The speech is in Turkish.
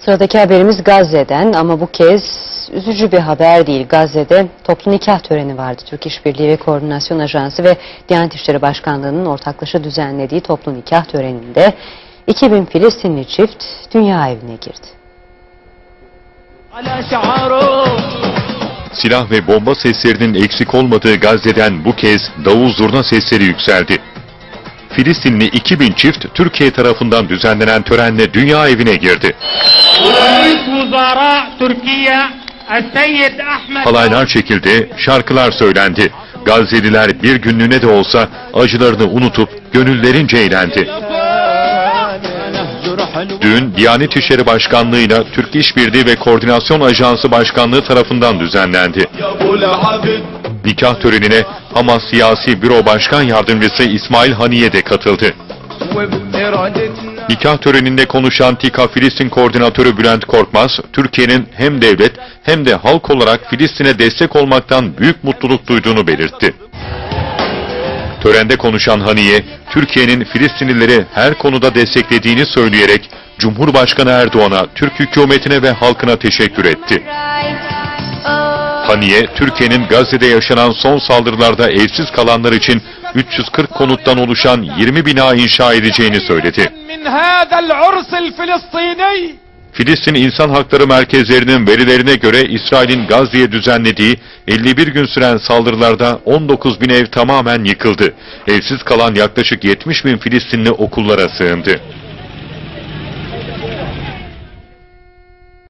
Sıradaki haberimiz Gazze'den ama bu kez üzücü bir haber değil. Gazze'de toplu nikah töreni vardı. Türk İşbirliği ve Koordinasyon Ajansı ve Diyanet İşleri Başkanlığı'nın ortaklaşa düzenlediği toplu nikah töreninde 2000 Filistinli çift dünya evine girdi. Silah ve bomba seslerinin eksik olmadığı Gazze'den bu kez davul zurna sesleri yükseldi. Filistinli 2000 çift Türkiye tarafından düzenlenen törenle dünya evine girdi. Halaylar çekildi, şarkılar söylendi. Gazze'liler bir günlüğüne de olsa acılarını unutup gönüllerince eğlendi. Düğün Diyanet İşleri Başkanlığı'yla Türk İşbirliği ve Koordinasyon Ajansı Başkanlığı tarafından düzenlendi. Nikah törenine Hamas Siyasi Büro Başkan Yardımcısı İsmail Haniye de katıldı. Nikah töreninde konuşan TİKA Filistin Koordinatörü Bülent Korkmaz, Türkiye'nin hem devlet hem de halk olarak Filistin'e destek olmaktan büyük mutluluk duyduğunu belirtti. Törende konuşan Haniye, Türkiye'nin Filistinlileri her konuda desteklediğini söyleyerek Cumhurbaşkanı Erdoğan'a, Türk hükümetine ve halkına teşekkür etti. Haniye, Türkiye'nin Gazze'de yaşanan son saldırılarda evsiz kalanlar için 340 konuttan oluşan 20 bina inşa edeceğini söyledi. Filistin İnsan Hakları Merkezlerinin verilerine göre İsrail'in Gazze'ye düzenlediği 51 gün süren saldırılarda 19 bin ev tamamen yıkıldı. Evsiz kalan yaklaşık 70 bin Filistinli okullara sığındı.